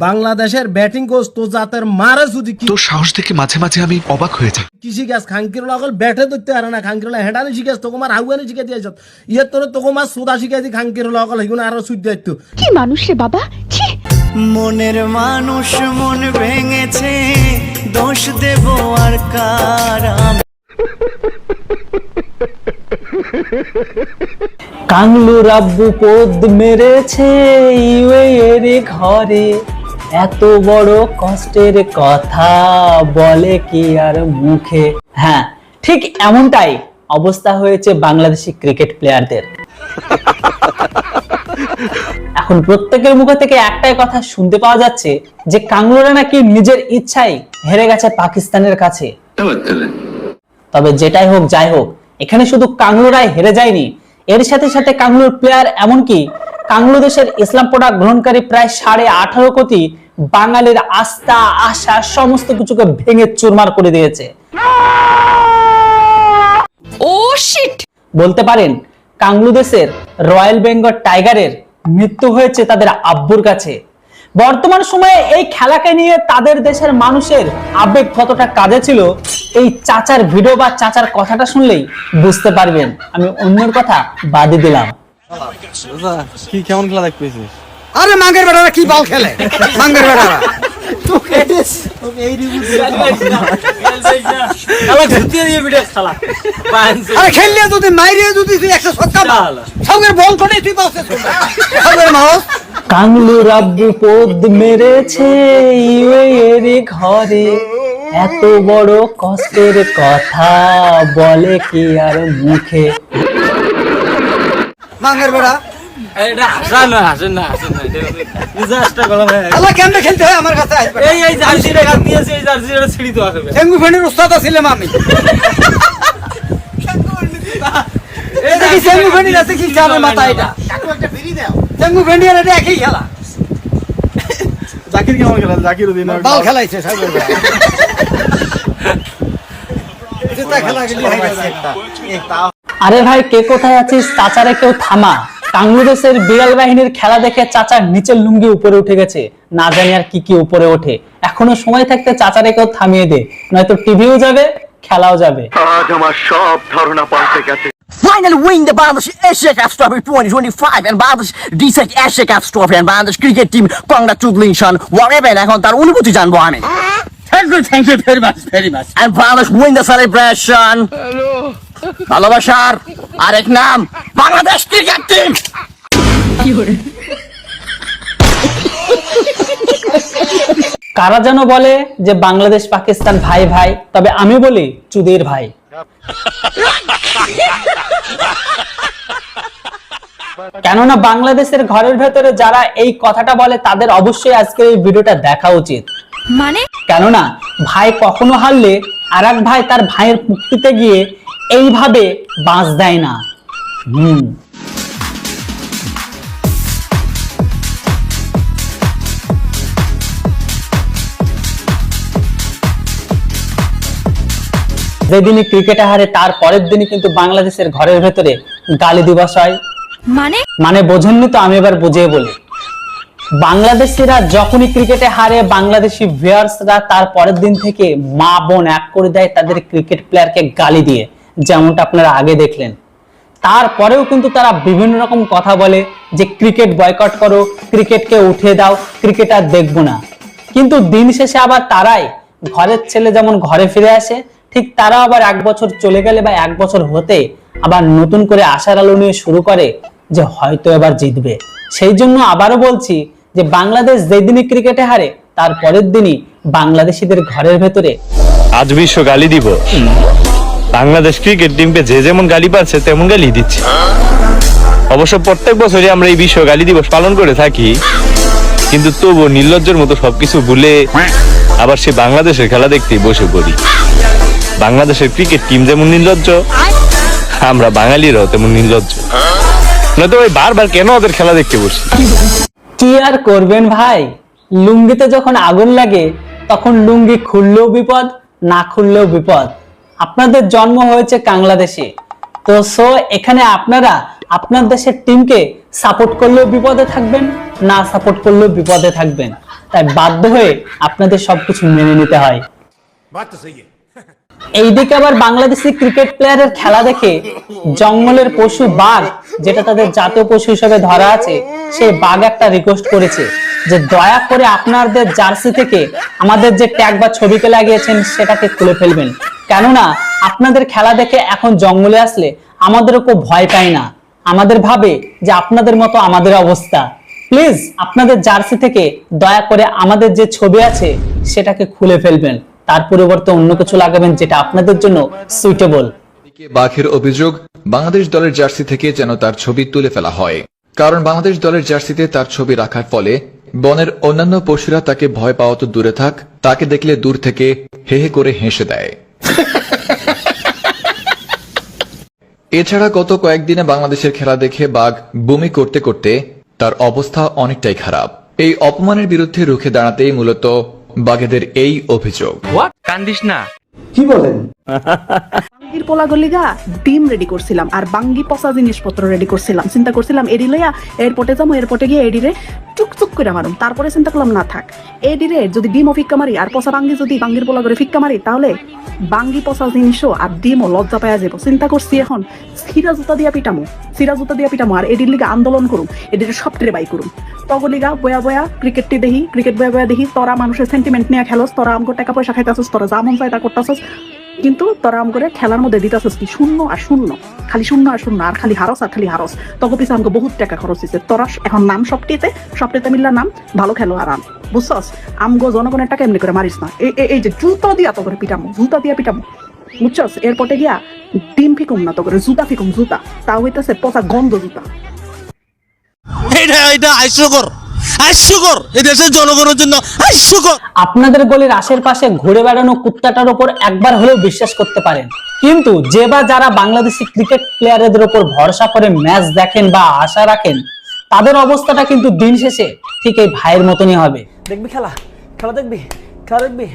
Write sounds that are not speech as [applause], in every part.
বাংলাদেশের batting coach তো জাতের মারে যদি কি তোর সাহস দেখে মাঝে মাঝে আমি অবাক হয়ে যাই। কৃষি গাছ খাঙ্কির লাগল ব্যাটে ধরতে পারে না খাঙ্কির হেঁটানি শিখেছ তোকে মার হাউয়ানি শিখে দিয়েছ ইয়ে তোর তোকে মার সুদা শিখে দি খাঙ্কির লাগল হেগুন আরও সুদ দিত কি মানুষ রে বাবা? ছি। মনের মানুষ মন ভেঙেছে দোষ দেব আর কার আমি কাংলু রাব্বু পদ মেরেছে ইউএর ঘরে। এত বড় কষ্টের কথা বলে কি আর মুখে? হ্যাঁ ঠিক এমনটাই অবস্থা হয়েছে বাংলাদেশি ক্রিকেট প্লেয়ারদের। এখন প্রত্যেকের মুখ থেকে একটাই কথা শুনতে পাওয়া যাচ্ছে যে কাংলুরা নাকি নিজের ইচ্ছাই হেরে গেছে পাকিস্তানের কাছে। তবে যেটাই হোক, যাই হোক, এখানে শুধু কাংলুরাই হেরে যায়নি। এর সাথে সাথে কাংলুর প্লেয়ার এমনকি কাংলু দেশের ইসলাম প্রোডাক্ট গ্রহণকারী প্রায় সাড়ে আঠারো কোটি বাঙালির আস্থা আশা সমস্ত কিছুকে ভেঙে চুরমার করে দিয়েছে। ও শিট বলতে পারেন কাংলু দেশের রয়্যাল বেঙ্গল টাইগারের মৃত্যু হয়েছে তাদের আব্বুর কাছে। বর্তমান সময়ে এই খেলাকে নিয়ে তাদের দেশের মানুষের আবেগ কতটা কাজে ছিল এই চাচার ভিডিও বা চাচার কথাটা শুনলেই বুঝতে পারবেন। আমি অন্যের কথা বাদই দিলাম। কি কেমন খেলা দেখতে পেয়েছিস? আরে মাঙ্গের বেটারা কি বল খেলে? মাঙ্গের বেটারা। আরে খেললে যদি মাইরে যদি তুই একটা সত্তা সঙ্গের বল করে তুই পাশে মাউস কাংলু রাব্বু পদ মেরেছে ইউএর ঘরে। এত বড় কষ্টের কথা বলে কি আর মুখে? মাঙ্গের বেটা আল্লাহ কেমনে খেলতে হয় আমার কাছে আসবে টেঙ্গু ফেনির উস্তাদ ছিলাম আমি। এই দেখি টেঙ্গু ফেনির আছে কি চাপে মাথা এটা। টেঙ্গু ফেনি আর এটা একই খেলা। জাকির কেমন খেলা জাকির উদ্দিন বল খেলাইছে সাগর বেটা [laughs] এটা খেলা খেলি হয়ে গেছে একটা। আরে ভাই কে কোথায় আছিস? চাচারে কেউ থামা। বাংলাদেশের বিড়াল বাহিনীর খেলা দেখে চাচার নিচের লুঙ্গি উপরে উঠে গেছে। না জানি আর কি কি উপরে ওঠে। এখনও সময় থাকতে চাচারে কেউ থামিয়ে দে নয়তো টিভিও যাবে খেলাও যাবে। আজ আমার সব ধারণা পাল্টে গেছে। Finally win the Bangladesh Asia Cup Trophy 2025 and Bangladesh D-Sec Asia Cup Trophy and Bangladesh cricket team congratulations. Whatever এখন তার অনুভূতি জানব আমি। Thank you, thank you very much, very much. And Bangladesh win the celebration. ভালোবাসার আরেক নাম Bangladesh cricket team কারা যেন বলে যে বাংলাদেশ পাকিস্তান ভাই ভাই তবে আমি বলি চুদির ভাই। কেননা বাংলাদেশের ঘরের ভেতরে যারা এই কথাটা বলে তাদের অবশ্যই আজকের এই ভিডিওটা দেখা উচিত। মানে? কেননা ভাই কখনো হারলে আর এক ভাই তার ভাইয়ের মুক্তিতে গিয়ে এইভাবে বাঁশ দেয় না। হুম। যেদিনই ক্রিকেটে হারে তার পরের দিনই কিন্তু বাংলাদেশের ঘরের ভেতরে গালি দিবস হয়। মানে? মানে বোঝেননি তো আমি এবার বুঝিয়ে বলি। বাংলাদেশিরা যখনই ক্রিকেটে হারে বাংলাদেশি ভিউয়ার্সরা তার পরের দিন থেকে মা বোন এক করে দেয় তাদের ক্রিকেট প্লেয়ারকে গালি দিয়ে, যেমনটা আপনারা আগে দেখলেন। তারপরেও কিন্তু তারা বিভিন্ন রকম কথা বলে যে, ক্রিকেট বয়কট করো, ক্রিকেটকে উঠিয়ে দাও, ক্রিকেট আর দেখব না। কিন্তু দিন শেষে আবার তারাই ঘরের ছেলে যেমন ঘরে ফিরে আসে, ঠিক তারা আবার এক বছর চলে গেলে বা এক বছর হতে আবার নতুন করে আশার আলো নিয়ে শুরু করে যে, হয়তো এবার জিতবে। সেই জন্য আবারও বলছি যে বাংলাদেশ যেদিনই ক্রিকেটে হারে, তার পরের দিনই বাংলাদেশিদের ঘরের ভেতরে। আজ বিশ্ব গালি দিব। বাংলাদেশ ক্রিকেট টিমকে যে যেমন গালি পাচ্ছে তেমন গালি দিচ্ছে। অবশ্য প্রত্যেক বছরই আমরা এই বিশ্ব গালি দিবস পালন করে থাকি। কিন্তু তবু নির্লজ্জের মতো সবকিছু ভুলে আবার সে বাংলাদেশের খেলা দেখতেই বসে পড়ি। বাংলাদেশের ক্রিকেট টিম যেমন নির্লজ্জ, আমরা বাঙালিরাও তেমন নির্লজ্জ। নয়তো ওই বারবার কেন ওদের খেলা দেখতে বসি? কি আর করবেন ভাই? লুঙ্গিতে যখন আগুন লাগে, তখন লুঙ্গি খুললেও বিপদ, না খুললেও বিপদ। আপনাদের জন্ম হয়েছে বাংলাদেশে। তো সো এখানে আপনারা আপনার দেশের টিমকে সাপোর্ট করলেও বিপদে থাকবেন, না সাপোর্ট করলেও বিপদে থাকবেন। তাই বাধ্য হয়ে আপনাদের সবকিছু মেনে নিতে হয়। এইদিকে আবার বাংলাদেশি ক্রিকেট প্লেয়ারের খেলা দেখে জঙ্গলের পশু বাঘ, যেটা তাদের জাতীয় পশু হিসেবে ধরা আছে সেই বাঘ একটা রিকোয়েস্ট করেছে যে দয়া করে আপনাদের জার্সি থেকে আমাদের যে ট্যাগ বা ছবিকে লাগিয়েছেন, সেটাকে খুলে ফেলবেন। কেননা, আপনাদের খেলা দেখে এখন জঙ্গলে আসলে আমাদেরও খুব ভয় পায় না। আমাদের ভাবে যে আপনাদের মতো আমাদের অবস্থা। প্লিজ আপনাদের জার্সি থেকে দয়া করে আমাদের যে ছবি আছে, সেটাকে খুলে ফেলবেন। তার পরিবর্তে অন্য কিছু লাগাবেন যেটা আপনাদের জন্য সুইটেবল বাঘের অভিযোগ, বাংলাদেশ দলের জার্সি থেকে যেন তার ছবি তুলে ফেলা হয়। কারণ বাংলাদেশ দলের জার্সিতে তার ছবি রাখার ফলে বনের অন্যান্য পশুরা তাকে ভয় পাওয়া তো দূরে থাক, তাকে দেখলে দূর থেকে হে হে করে হেসে দেয়। এছাড়া গত কয়েকদিনে বাংলাদেশের খেলা দেখে বাঘ বমি করতে করতে তার অবস্থা অনেকটাই খারাপ। এই অপমানের বিরুদ্ধে রুখে দাঁড়াতেই মূলত বাঘেদের এই অভিযোগ। কান্দিস না। বাঙ্গির ডিম রেডি করছিলাম, আর বাঙ্গি পচা জিনিসপত্র রেডি করছিলাম। চিন্তা করছিলাম, এডি লইয়া এয়ারপোর্টে যাব এয়ারপোর্টে গিয়ে এডিরে চুকচুক করে মারুম। তারপরে চিন্তা করলাম, না, থাক। এডিরে যদি ফিক্কা মারি, আর পচা বাঙ্গি যদি বাঙ্গির ফিক্কা মারি, তাহলে বাঙ্গি পচা জিনিসও আর ডিমও লজ্জা পাওয়া যাব চিন্তা করছি এখন, সিরা জুতা দিয়া পিটামো, সিরা জুতা দিয়া পিটামো, আর এডির লিগা আন্দোলন করুম, এডিরে সব বাই করুম। তগলিগা বয়া বয়া ক্রিকেটটি দেখি ক্রিকেট বয়া বয়া দেখি, তোরা মানুষের সেন্টিমেন্ট নিয়ে খেলোস, তোরা আমগো টাকা পয়সা খাইতাছস, তোরা যা মন চাই তা করতাছস। কিন্তু তোরা করে খেলার মধ্যে দিতাছস কি, শূন্য আর শূন্য। খালি শূন্য আর শূন্য, আর খালি হারস আর খালি হারস। তখন পিছিয়ে আমাকে বহুত টাকা খরচ হয়েছে তোরা এখন নাম সবটিতে সবটিতে মিল্লার নাম, ভালো খেলো আর বুঝছস? আমগো জনগণের টাকা এমনি করে মারিস না। এই- যে জুতো দিয়া তো করে পিটামো, জুতা দিয়া পিটামো। বুঝছস? এরপরে গিয়া ডিম ফিকুম না তো করে জুতা ফিকুম, জুতা। তাও হইতেছে পচা গন্ধ জুতা। এটা এটা হাস্যকর হাস্যকর এই দেশের জনগণের জন্য হাস্যকর আপনাদের গলির আশেপাশে ঘুরে বেড়ানো কুত্তাটার উপর একবার হলেও বিশ্বাস করতে পারেন কিন্তু যে বা যারা বাংলাদেশি ক্রিকেট প্লেয়ারদের উপর ভরসা করে ম্যাচ দেখেন বা আশা রাখেন তাদের অবস্থাটা কিন্তু দিন শেষে ঠিক এই ভাইয়ের মতনই হবে দেখবি খেলা খেলা দেখবি খেলা দেখবি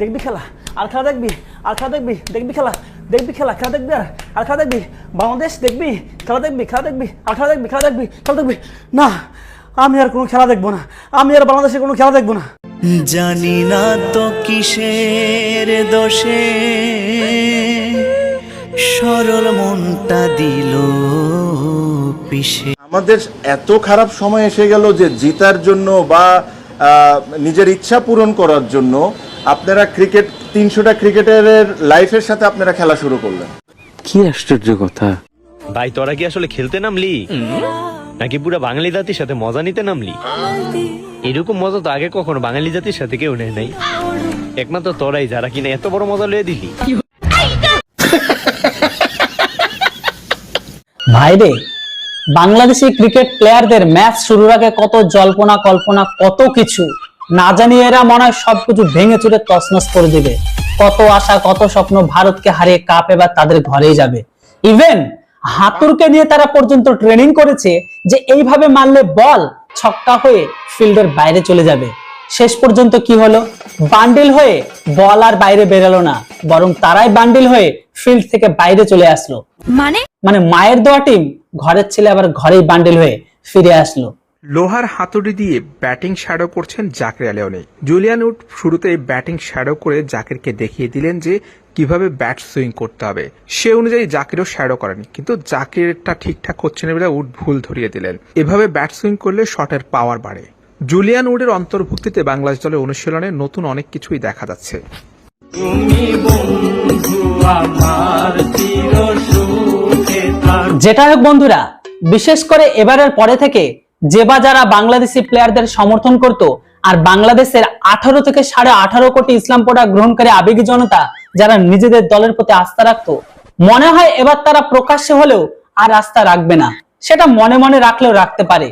দেখবি খেলা আর খেলা দেখবি আর খেলা দেখবি দেখবি খেলা দেখবি খেলা খেলা দেখবি আর আর খেলা দেখবি বাংলাদেশ দেখবি খেলা দেখবি খেলা দেখবি আর খেলা দেখবি খেলা দেখবি খেলা দেখবি না আমি আর কোনো খেলা দেখব না। আমি আর বাংলাদেশের কোনো খেলা দেখব না। জানি না তো কিসের দোষে। সরল মনটা দিল পিছে আমাদের এত খারাপ সময় এসে গেল যে জিতার জন্য বা আহ, নিজের ইচ্ছা পূরণ করার জন্য আপনারা ক্রিকেট তিনশোটা ক্রিকেটারের লাইফের সাথে আপনারা খেলা শুরু করলেন। কি আশ্চর্য কথা। ভাই তোরা কি আসলে খেলতে নামলি? নাকি পুরো বাঙালি জাতির সাথে মজা নিতে নামলি? এরকম মজা তো আগে কখনো বাঙালি জাতির সাথে কেউ নেয় নাই। একমাত্র তোরাই, যারা কিনা এত বড় মজা লয়ে দিলি। ভাইরে, বাংলাদেশি ক্রিকেট প্লেয়ারদের ম্যাচ শুরুর আগে কত জল্পনা, কল্পনা, কত কিছু। না জানি এরা মনে হয় সবকিছু ভেঙে চুরে তছনছ করে দিবে। কত আশা, কত স্বপ্ন ভারতকে হারিয়ে কাপ এবার তাদের ঘরেই যাবে। ইভেন হাতুরকে নিয়ে তারা পর্যন্ত ট্রেনিং করেছে যে এইভাবে মারলে বল ছক্কা হয়ে ফিল্ডের বাইরে চলে যাবে। শেষ পর্যন্ত কি হলো? বান্ডিল হয়ে বল আর বাইরে বেরোলো না বরং তারাই বান্ডিল হয়ে ফিল্ড থেকে বাইরে চলে আসলো। মানে? মানে মায়ের দোয়া টিম ঘরের ছেলে আবার ঘরেই বান্ডিল হয়ে ফিরে আসলো। লোহার হাতুড়ি দিয়ে ব্যাটিং শ্যাডো করছেন জাকির আলিয়নে জুলিয়ান উড শুরুতে ব্যাটিং শ্যাডো করে জাকিরকে দেখিয়ে দিলেন যে কীভাবে ব্যাট সুইং করতে হবে। সে অনুযায়ী জাকিরও শ্যাডো করেনি কিন্তু জাকিরটা ঠিকঠাক হচ্ছে না বলে উড ভুল ধরিয়ে দিলেন। এভাবে ব্যাট সুইং করলে শটের পাওয়ার বাড়ে। জুলিয়ান উডের অন্তর্ভুক্তিতে বাংলাদেশ দলের অনুশীলনে নতুন অনেক কিছুই দেখা যাচ্ছে। যেটা হোক বন্ধুরা বিশেষ করে এবারের পরে থেকে যে বা যারা বাংলাদেশি প্লেয়ারদের সমর্থন করত আর বাংলাদেশের আঠারো থেকে সাড়ে আঠারো কোটি ইসলাম পড়া গ্রহণকারী আবেগী জনতা যারা নিজেদের দলের প্রতি আস্থা রাখতো, মনে হয় এবার তারা প্রকাশ্যে হলেও আর আস্থা রাখবে না। সেটা মনে মনে রাখলেও রাখতে পারে।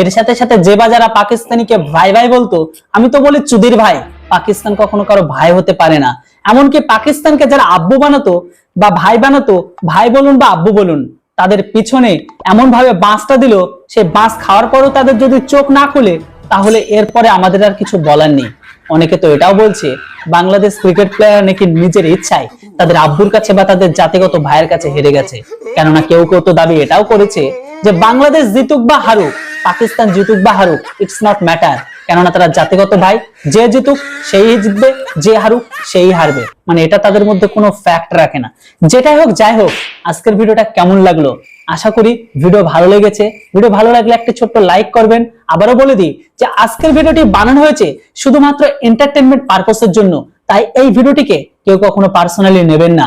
এর সাথে সাথে যে বা যারা পাকিস্তানিকে ভাই ভাই বলতো, আমি তো বলি চুদির ভাই, পাকিস্তান কখনো কারও ভাই হতে পারে না। এমনকি পাকিস্তানকে যারা আব্বু বানাতো বা ভাই বানাতো, ভাই বলুন বা আব্বু বলুন তাদের পিছনে এমন ভাবে বাঁশটা দিল, সে বাঁশ খাওয়ার পরও তাদের যদি চোখ না খুলে, তাহলে এরপরে আমাদের আর কিছু বলার নেই। অনেকে তো এটাও বলছে, বাংলাদেশ ক্রিকেট প্লেয়ার নাকি নিজের ইচ্ছায় তাদের আব্বুর কাছে বা তাদের জাতিগত ভাইয়ের কাছে হেরে গেছে। কেননা কেউ কেউ তো দাবি এটাও করেছে যে বাংলাদেশ জিতুক বা হারুক, পাকিস্তান জিতুক বা হারুক ইটস নট ম্যাটার কেননা তারা জাতিগত ভাই, যে জিতুক সেই জিতবে, যে হারুক সেই হারবে। মানে এটা তাদের মধ্যে কোনো ফ্যাক্ট রাখে না। যেটাই হোক, যাই হোক, আজকের ভিডিওটা কেমন লাগল? আশা করি ভিডিও ভালো লেগেছে। ভিডিও ভালো লাগলে একটা ছোট্ট লাইক করবেন। আবারও বলে দিই যে আজকের ভিডিওটি বানানো হয়েছে শুধুমাত্র এন্টারটেনমেন্ট পারপোসের জন্য। তাই এই ভিডিওটিকে কেউ কখনো পার্সোনালি নেবেন না।